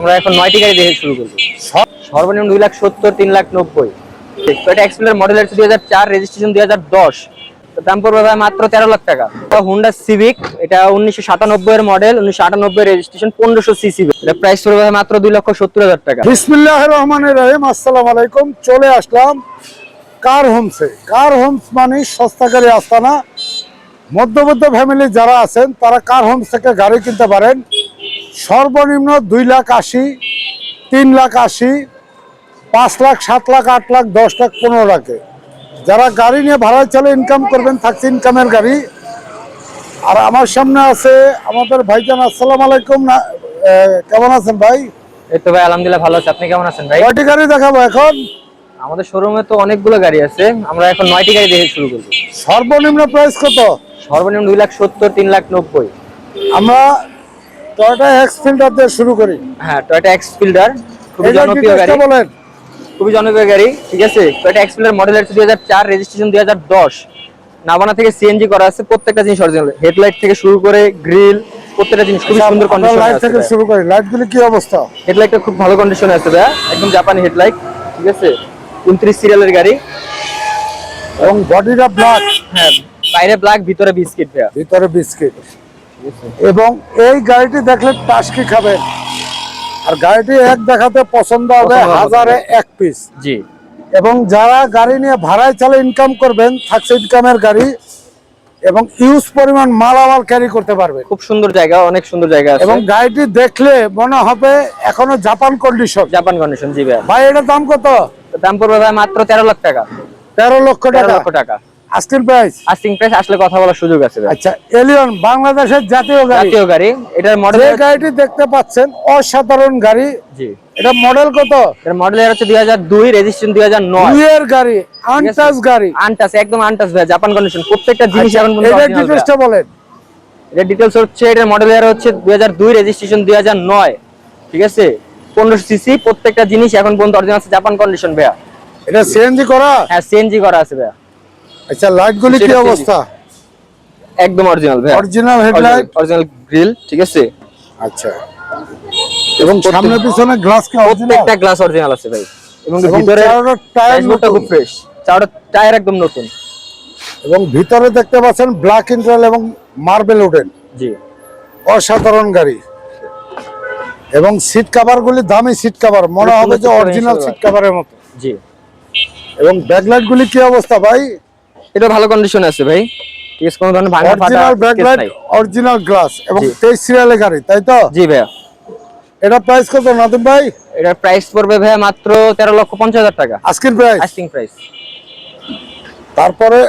আমরা এখন নয়টি গাড়ি দেখে শুরু করব। সর্বনিম্ন দুই লাখ সত্তর, তিন লাখ নব্বই। এটা এক্সপ্লের মডেল হচ্ছে দুই হাজার চার রেজিস্ট্রেশন দুই হাজার দশ। দাম পড়বে ভাই মাত্র তেরো লাখ টাকা। হুন্ডা সিভিক এটা উনিশশো সাতানব্বই এর মডেল উনিশশো আটানব্বই রেজিস্ট্রেশন পনেরোশো সিসি। এটা প্রাইস পড়বে ভাই মাত্র দুই লক্ষ সত্তর হাজার টাকা। বিসমিল্লাহ রহমানের রহিম, আসসালামু আলাইকুম। চলে আসলাম কার হোমসে কার হোমস মানে সস্তাকারী আস্তানা। মধ্যবিত্ত ফ্যামিলি যারা আছেন, তারা কার হোমস থেকে গাড়ি কিনতে পারেন। সর্বনিম্ন দুই লাখ আশি তিন লাখ আশি পাঁচ লাখ সাত লাখ আট লাখ দশ লাখ পনেরো লাখে। যারা গাড়ি নিয়ে ভাড়া চলে ইনকাম করবেন থাকছে ইনকামের গাড়ি। আর আমার সামনে আছে আমাদের ভাইজান আসসালাম আলাইকুম। না কেমন আছেন ভাই? এই তো ভাই আলহামদুলিল্লাহ ভালো আছে। আপনি কেমন আছেন ভাই? কয়টি গাড়ি দেখাবো এখন? আমাদের শোরুমে তো অনেকগুলো গাড়ি আছে। আমরা এখন নয়টি গাড়ি দেখে শুরু করব। সর্বনিম্ন প্রাইস কত? সর্বনিম্ন দুই লাখ সত্তর তিন লাখ নব্বই। আমরা টয়টা এক্স ফিল্টার দিয়ে শুরু করি। হ্যাঁ টয়টা এক্স ফিল্ডার খুবই জনপ্রিয় গাড়ি। বলেন। খুবই জনপ্রিয় গাড়ি ঠিক আছে? টয়টা এক্সপ্লের মডেল হচ্ছে দুই হাজার চার রেজিস্ট্রেশন দুই হাজার দশ। নাবানা থেকে সিএনজি করা আছে প্রত্যেকটা জিনিস অরিজিনাল হেডলাইট থেকে শুরু করে গ্রিল প্রত্যেকটা জিনিস খুবই সুন্দর লাইট থেকে শুরু করি। লাইট গুলি কি অবস্থা? হেডলাইটটা খুব ভালো কন্ডিশনে আছে ভাইয়া একদম জাপানি হেডলাইট ঠিক আছে? উনত্রিশ সিরিয়ালের গাড়ি। এবং বডিটা ব্ল্যাক হ্যাঁ বাইরে ব্ল্যাক ভিতরে বিস্কিট ভাইয়া। ভিতরে বিস্কিট এবং এই গাড়িটি দেখলে টাস্কি খাবেন আর গাড়িটি এক দেখাতে পছন্দ হবে হাজারে এক পিস জি। এবং যারা গাড়ি নিয়ে ভাড়ায় চালে ইনকাম করবেন থাকছে ইনকামের গাড়ি এবং ইউজ পরিমাণ মালামাল ক্যারি করতে পারবে খুব সুন্দর জায়গা অনেক সুন্দর জায়গা আছে। এবং গাড়িটি দেখলে মনে হবে এখনও জাপান কন্ডিশন জাপান কন্ডিশন জি ভাইয়া ভাই এটার দাম কত? দাম পড়বে ভাই মাত্র তেরো লাখ টাকা। তেরো লক্ষ টাকা। লক্ষ টাকা। আস্কিন প্রাইস আস্টিং প্রাইস আসলে কথা বলার সুযোগ আছে আচ্ছা এলিয়ন বাংলাদেশের জাতীয় গাড়ি। জাতীয় গাড়ি এটার মডেল যে গাড়িটি দেখতে পাচ্ছেন অসাধারণ গাড়ি। জি। এটা মডেল কত? এর মডেল হচ্ছে দুই হাজার দুই রেজিস্ট্রেশন দুই হাজার নয়। গাড়ি আনটাচ গাড়ি। আনটাস একদম আনটাস ভাই জাপান কন্ডিশন প্রত্যেকটা জিনিস আচ্ছা, এখন পর্যন্ত ভাইয়া। ডিটেলসটা বলেন। এটার ডিটেলস হচ্ছে এটার মডেল ইয়ার হচ্ছে দুই হাজার দুই রেজিস্ট্রেশন দুই হাজার নয়। ঠিক আছে? পনেরোশো সিসি প্রত্যেকটা জিনিস এখন পর্যন্ত অরিজিনাল আছে জাপান কন্ডিশন ভাইয়া। এটা সিএনজি করা? হ্যাঁ সিএনজি করা আছে ভাইয়া। আচ্ছা লাইট গুলি কি অবস্থা? একদম অরিজিনাল ভাইয়া। অরিজিনাল হেডলাইট অরিজিনাল গ্রিল ঠিক আছে? আচ্ছা। এবং সামনে পিছনে গ্লাস কি অরিজিনাল প্রত্যেকটা গ্লাস অরিজিনাল আছে ভাই। এবং ভিতরে চারোটা টায়ার ড্যাশবোর্ডটা খুব ফ্রেশ চারটা টায়ার একদম নতুন। এবং ভিতরে দেখতে পাচ্ছেন ব্ল্যাক ইন্টারল এবং মার্বেল উডেন জি। অসাধারণ গাড়ি। এবং সিট কভার গুলি দামি সিট কভার মনে হবে যে অরিজিনাল সিট কভারের মতো। জি। এবং ব্যাকলাইট গুলি কি অবস্থা ভাই? এটা ভালো কন্ডিশনে আছে ভাই। আছে কোনো ধরনের ভাঙা ফাটা অরিজিনাল অরিজিনাল গ্লাস এবং জি। তেইশ সিরিয়ালের গাড়ি তাই তো? জি ভাইয়া। এটা প্রাইস কত নাদিম ভাই? এটার প্রাইস পড়বে ভাইয়া মাত্র তেরো লক্ষ পঞ্চাশ হাজার টাকা। আজকের প্রাইস আস্টিং প্রাইস তারপরে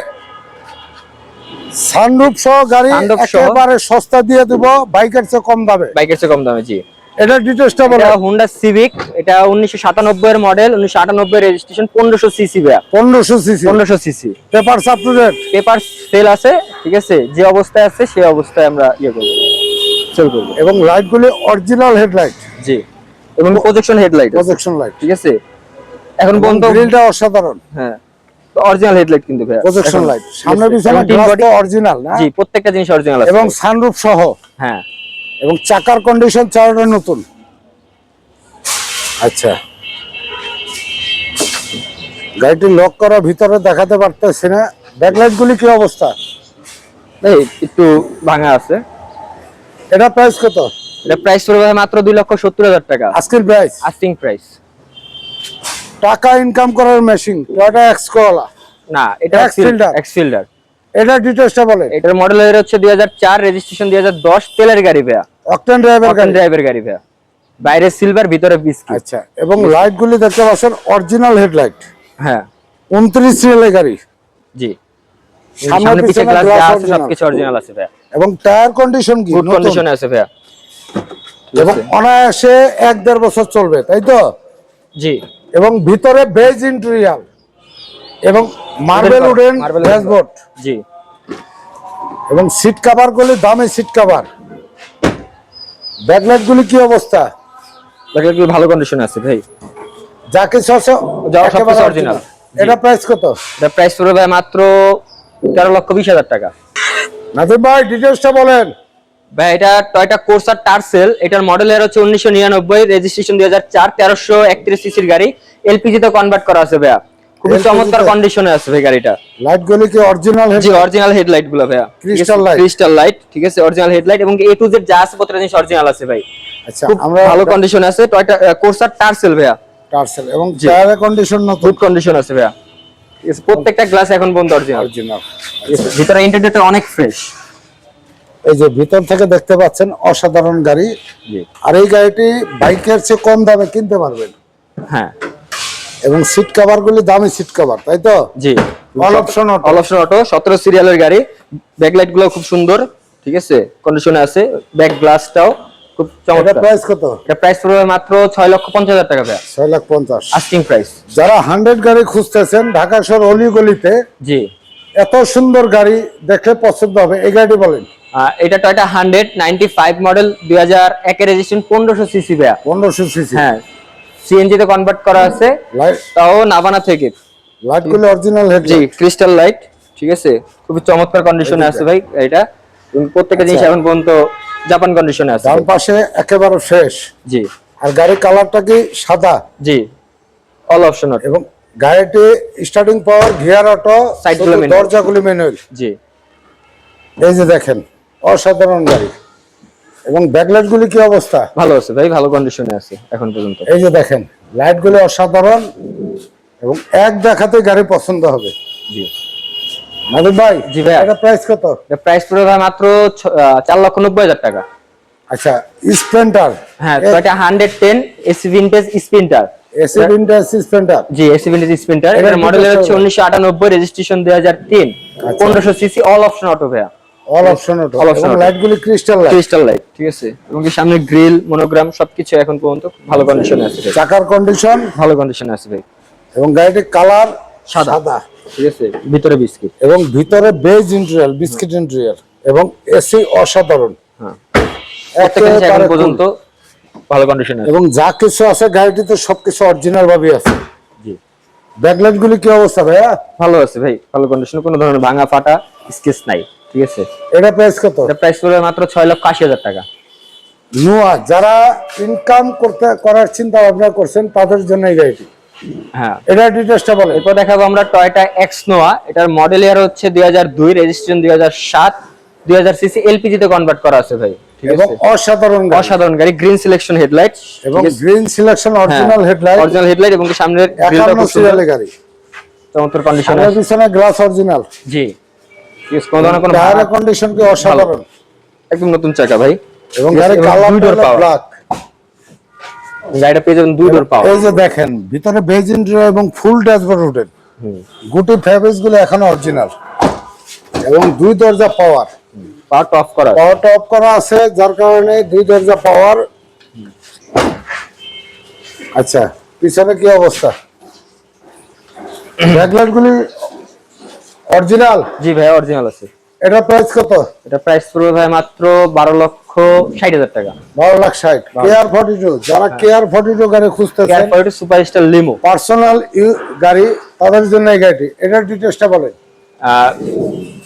সানরুফ সহ গাড়ি একেবারে সস্তা দিয়ে দিব বাইকের চেয়ে কম দামে। বাইকের চেয়ে কম দামে জি। এটা ডিটেলসটা বলে হুন্ডা সিভিক এটা উনিশশো সাতানব্বই এর মডেল উনিশশো আটানব্বই রেজিস্ট্রেশন পনেরোশো সিসি ভাইয়া। পনেরোশো সিসি পনেরোশো CC paper up to date paper sale আছে ঠিক আছে? যে অবস্থায় আছে সেই অবস্থায় আমরা ইয়ে করব সেল করব। এবং লাইট গুলি অরিজিনাল হেডলাইট জি। এবং প্রজেকশন হেডলাইট প্রজেকশন লাইট ঠিক আছে? এখন পর্যন্ত গ্রিলটা অসাধারণ। হ্যাঁ। অরিজিনাল হেডলাইট কিন্তু ভাইয়া। প্রজেকশন লাইট সামনে পিছনে অরিজিনাল না? জি প্রত্যেকটা জিনিস অরিজিনাল আছে। এবং সানরুফ সহ। হ্যাঁ। এবং চাকার কন্ডিশন চারটা নতুন। আচ্ছা। গাড়িটি লক করা ভিতরে দেখাতে পারতেছি না। ব্যাকলাইট গুলি কি অবস্থা? এই একটু ভাঙা আছে। এটা প্রাইস কত? এটা প্রাইস পড়বে মাত্র দুই লক্ষ সত্তর হাজার টাকা। আজকের প্রাইস আস্টিং প্রাইস টাকা ইনকাম করার মেশিন টয়টা এক্স না এটা। এক্স ফিল্ডার এটা বলে এটার মডেল হচ্ছে দুই হাজার চার রেজিস্ট্রেশন দুই হাজার দশ তেলের গাড়ি ভাইয়া। অকটেন ড্রাইভার গাড়ি? ড্রাইভের গাড়ি ভাইয়া। বাইরে সিলভার ভিতরে বিস্কিট আচ্ছা এবং লাইট গুলি দেখতে পাচ্ছেন অরিজিনাল হেডলাইট হ্যাঁ। উনত্রিশ সিরিয়ালের গাড়ি। জি। সামনে পিছে পিছনে গ্লাস আছে। সবকিছু অরিজিনাল আছে ভাইয়া। এবং টায়ার কন্ডিশন কি? গুড? কন্ডিশনে আছে ভাইয়া। এবং অনায়াসে এক দেড় বছর চলবে তাই তো? জি। এবং ভিতরে বেজ ইন্টেরিয়াল এবং মার্বেল উডেন ড্যাশবোর্ড জি। এবং সিট কভার গুলি দামি সিট কভার ব্যাকলাইট গুলি কি অবস্থা? বাকি ভালো কন্ডিশনে আছে ভাই। যা কিছু আছে যা সবকিছু একেবারে original। original। এটা প্রাইস কত? এটা প্রাইস পড়বে ভাই মাত্র তেরো লক্ষ বিশ হাজার টাকা। নাদিম ভাই ডিটেলসটা বলেন। ভাই এটা টয়টা কোর্সার টার্সেল এটার মডেল এর হচ্ছে উনিশশো নিরানব্বই রেজিস্ট্রেশন দুই হাজার চার তেরোশো একত্রিশ সিসির গাড়ি এলপিজি তে কনভার্ট করা আছে ভাইয়া। খুবই চমৎকার কন্ডিশনে আছে ভাই গাড়িটা। লাইটগুলো কি অরিজিনাল জি অরিজিনাল হেডলাইটগুলো ভাইয়া। Crystal light? ক্রিস্টাল লাইট ঠিক আছে অরিজিনাল হেডলাইট এবং এ টু জেড যা আছে প্রত্যেকটা জিনিস অরিজিনাল আছে ভাই। আচ্ছা খুব আমরা ভালো কন্ডিশনে আছে টয়টা কোর্সার টার্সেল ভাইয়া। টার্সেল এবং। টায়ারের কন্ডিশন না গুড কন্ডিশন আছে ভাইয়া। প্রত্যেকটা গ্লাস এখন পর্যন্ত অরিজিনাল অরিজিনাল ভিতরে ইন্টারনেটটা অনেক ফ্রেশ এই যে ভিতর থেকে দেখতে পাচ্ছেন অসাধারণ গাড়ি। আর এই গাড়িটি বাইকের চেয়ে কম দামে কিনতে পারবেন। হ্যাঁ। এবং সিট কভার গুলি দামি সিট কভার তাই তো? জি। All option auto all option auto সতেরো সিরিয়ালের গাড়ি। ব্যাকলাইটগুলো খুব সুন্দর ঠিক আছে? কন্ডিশনে আছে। ব্যাক গ্লাসটাও খুব চমৎকার। প্রাইস কত? এটা প্রাইস পড়বে মাত্র ছয় লক্ষ পঞ্চাশ হাজার টাকা ভাইয়া। ছয় লাখ পঞ্চাশ। আস্কিং প্রাইস যারা হান্ড্রেড গাড়ি খুঁজতেছেন ঢাকা শহর অলি গলিতে জি। এত সুন্দর গাড়ি দেখলে পছন্দ হবে। এই গাড়িটি বলেন। এটা Toyota hundred ninety five model দুই হাজার একের রেজিস্ট্রেশন পনেরোশো সিসি ভাইয়া। পনেরোশো সিসি হ্যাঁ। সিএনজি তে কনভার্ট করা আছে। লাইট তাও নাভানা থেকে। লাইটগুলো অরিজিনাল হেড জি ক্রিস্টাল লাইট ঠিক আছে? খুবই চমৎকার কন্ডিশনে আছে ভাই এটা। প্রত্যেকটা জিনিস আচ্ছা। এখন পর্যন্ত জাপান কন্ডিশনে আছে। ডান পাশে একেবারে ফ্রেশ জি। আর গাড়ির কালারটা কি সাদা? জি। অল অপশন এবং গাড়িটি starting power gear auto manual। দরজাগুলি ম্যানুয়াল জি। এই যে দেখেন অসাধারণ গাড়ি। এবং ব্যাকলাইট গুলি কি অবস্থা? ভালো আছে ভাই ভালো কন্ডিশনে আছে এখন পর্যন্ত। এই যে দেখেন লাইট গুলি অসাধারণ এবং এক দেখাতে গাড়ি পছন্দ হবে। জি। মালিক ভাই জি ভাইয়া। এটা প্রাইস কত? প্রাইস পড়বে ভাই মাত্র ছ- আহ, চার লক্ষ নব্বই হাজার টাকা। আচ্ছা স্প্লেন্ডার হ্যাঁ তো এটা হান্ড্রেড টেন এসি ভিনটেজ স্পিন্টার এসি ভিন্টার স্প্লেন্ডার জি এসি ভিনটেজ এটার এটার মডেল হচ্ছে বলো। উনিশশো আটানব্বই রেজিস্ট্রেশন দুই হাজার তিন। আচ্ছা। পনেরোশো সিসি অল অপশন অটো ভাইয়া। অল অপশন এবং auto। লাইট গুলি ক্রিস্টাল লাইট ক্রিস্টাল লাইট ঠিক আছে? এবং সামনে গ্রিল মনোগ্রাম সবকিছু এখন পর্যন্ত ভালো কন্ডিশনে আছে চাকার কন্ডিশন ভালো কন্ডিশনে আছে ভাই। এবং গাড়িটির কালার সাদা। সাদা। ঠিক আছে? ভিতরে বিস্কিট এবং ভিতরে বেজ ইন্টেরিয়ার বিস্কিট ইন্টেরিয়ার এবং এসি অসাধারণ। হ্যাঁ। এখন পর্যন্ত ভালো কন্ডিশনে এবং যা কিছু আছে গাড়িটিতে সবকিছু অরিজিনাল ভাবে আছে। জি। ব্যাকলাইট গুলি কি অবস্থা ভাইয়া? ভালো আছে ভাই ভালো কন্ডিশনে কোনো ধরনের ভাঙা ফাটা স্কেচ নাই। ঠিক আছে। এটা প্রাইস কত? এটা প্রাইস পড়বে মাত্র ছয় লক্ষ আশি হাজার টাকা। নোয়া যারা ইনকাম করতে করার চিন্তা ভাবনা করছেন তাদের জন্য এই গাড়িটি। হ্যাঁ। এটা ডিটেলসটা বলে এরপর দেখাবো আমরা টয়টা এক্স নোয়া। এটার মডেল ইয়ার হচ্ছে দুই হাজার দুই রেজিস্ট্রেশন দুই হাজার সাত দুই হাজার সিসি এলপিজি তে কনভার্ট করা আছে ভাই। এবং অসাধারণ অসাধারণ গাড়ি গ্রিন সিলেকশন হেডলাইট এবং green selection original headlight original headlight এবং কি সামনের গ্রিলটা খুব সুন্দর গাড়ি। চমৎকার কন্ডিশনে পিছনে গ্লাস অরিজিনাল জি। ঠিক কোনো ধরনের কোনো টায়ারের কন্ডিশন কি অসাধারণ? একদম নতুন চাকা ভাই। এবং Yes, কালার দুই ডোর পাওয়ার ব্ল্যাক গাড়িটা পেয়ে যাবেন দুই ডোর পাওয়ার এই যে দেখেন ভিতরে বেজ ইন্টেরিয়র এবং ফুল ড্যাশবোর্ড রুটেড গুটি ফেব্রিক্সগুলো এখনও অরিজিনাল এবং দুই দরজা পাওয়ার পাওয়ার অফ করা। পাওয়ারটা অফ করা আছে যার কারণে দুই দরজা পাওয়ার আচ্ছা পিছনে কি অবস্থা? ব্যাকলাইট গুলি অরিজিনাল জি ভাই অরিজিনাল আছে। এটা প্রাইস কত? এটা প্রাইস পড়বে ভাই মাত্র বারো লক্ষ ষাট হাজার টাকা। বারো লাখ ষাট। কেয়ার ফর্টি টু যারা কেয়ার ফর্টি টু গাড়ি খুঁজতেছেন সুপার স্টার লিমো পার্সোনাল গাড়ি তাদের জন্য এই গাড়িটি। এটার ডিটেলসটা বলেন।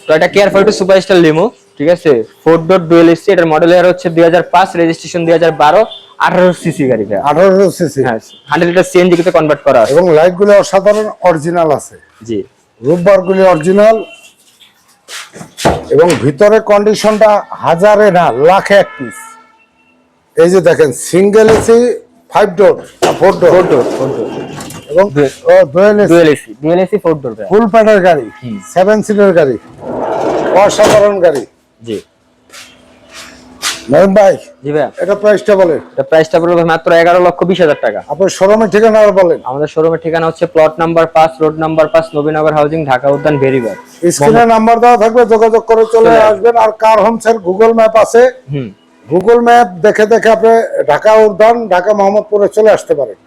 Toyota care for super star limo ঠিক আছে? ফোর ডোর ডুয়েল এসি এটার মডেল ইয়ার হচ্ছে দুই হাজার পাঁচ রেজিস্ট্রেশন দুই হাজার বারো আঠারো সিসি গাড়ি ভাই। আঠারোশো সিসি হ্যাঁ হান্ড্রেড লিটার সিএনজি তে কনভার্ট করা আছে। এবং লাইটগুলো অসাধারণ অরিজিনাল আছে। জি। রূপবার গুলি অরিজিনাল এবং ভিতরে কন্ডিশনটা হাজারে না লাখে এক পিস এই যে দেখেন single AC five door four door four door four door এবং dual AC dual AC dual AC four door full প্যাটার গাড়ি সেভেন সিটার গাড়ি অসাধারণ গাড়ি। জি। নয়ন ভাই জি ভাই এটা প্রাইসটা বলেন। এটা প্রাইসটা পড়বে মাত্র এগারো লক্ষ বিশ হাজার টাকা। আপনার শোরুমের ঠিকানা আর বলেন। আমাদের শোরুমের ঠিকানা হচ্ছে plot number road number Nabinagar housing Dhaka Udyan ভেরিবার স্ক্রিনে নাম্বার দেওয়া থাকবে যোগাযোগ করে চলে চলে আসবেন। আর কার হোমসের গুগল ম্যাপ আছে। হুম। গুগল ম্যাপ দেখে দেখে আপনি ঢাকা উদ্যান ঢাকা মোহাম্মদপুরে চলে আসতে পারেন।